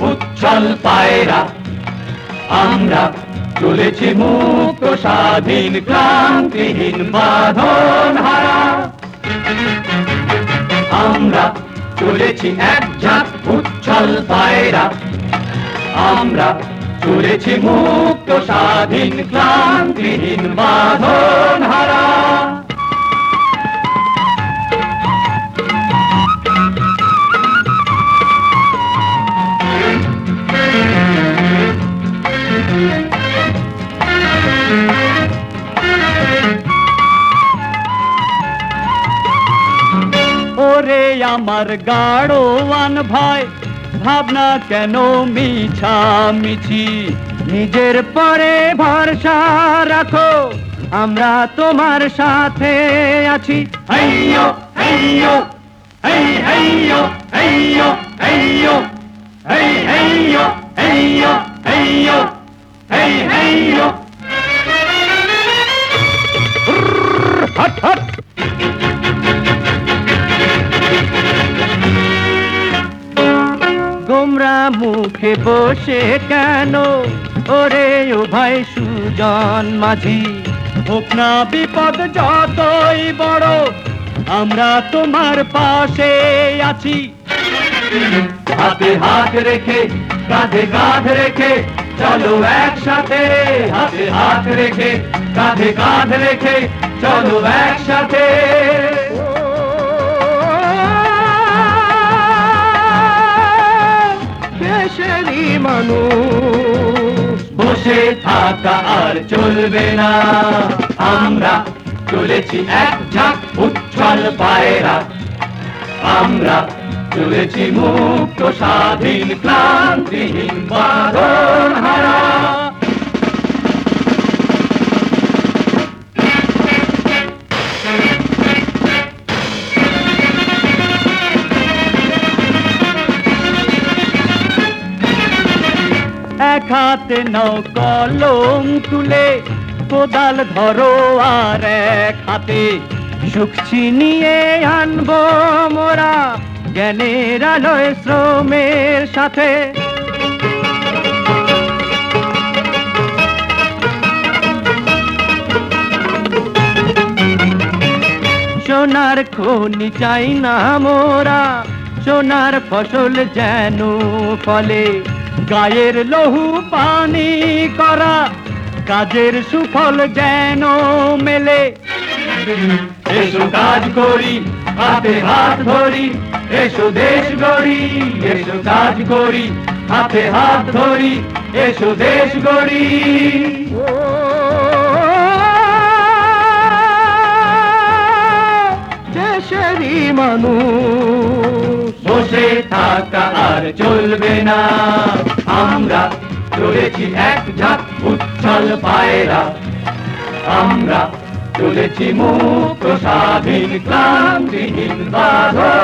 উচ্ছল পায়রা। আমরা চলেছি মুক্ত, স্বাধীন ক্রান্তিহীন বাঁধন হারা। আমরা চলেছি এক ঝাঁক উচ্ছল পায়রা। আমরা চলেছি মুক্ত, স্বাধীন ক্রান্তিহীন বাঁধন হারা। ওরে আমার গাড়োয়ান ভাই, ভাবনা কেন মিছা মিছি নিজের পরে ভরসা রাখো, আমরা তোমার সাথে আছি। হট হট গোমরা মুখে বসে কেন? ওরে ও ভাই সুজন মাঝি। হোক না বিপদ, যতই বড়, আমরা তোমার পাশে আছি। হাতে হাত রেখে, কাঁধে কাঁধ রেখে, চলো একসাথে। হাতে হাত রেখে, কাঁধে কাঁধ রেখে, চলো একসাথে। দেশেরই মানুষ। বসে থাকা আর চলবে না। আমরা চলেছি এক ঝাঁক উচ্ছল পায়রা। আমরা চলেছি মুক্ত স্বাধীন ক্লান্তিহীন বাঁধন হারা। হাতে নাও কলম তুলে। কোদাল ধরো আর এক হাতে। সুখ ছিনিয়ে আনব মোরা জ্ঞানের আলোয় শ্রমের সাথে। সোনার খনি চাই না মোরা। সোনার ফসল যেন ফলে। গায়ের লহু পানি করা, কাজের সুফল যেন মেলে। এসো কাজ করি, হাতে হাত ধরি, এসো দেশ গড়ি, এসো কাজ করি, হাতে হাত ধরি, এসো দেশ গড়ি। আর চলবে না। আমরা চলেছি এক ঝাঁক উচ্ছল পায়রা। আমরা চলেছি মুক্ত, স্বাধীন, ক্লান্তিহীন বাঁধন।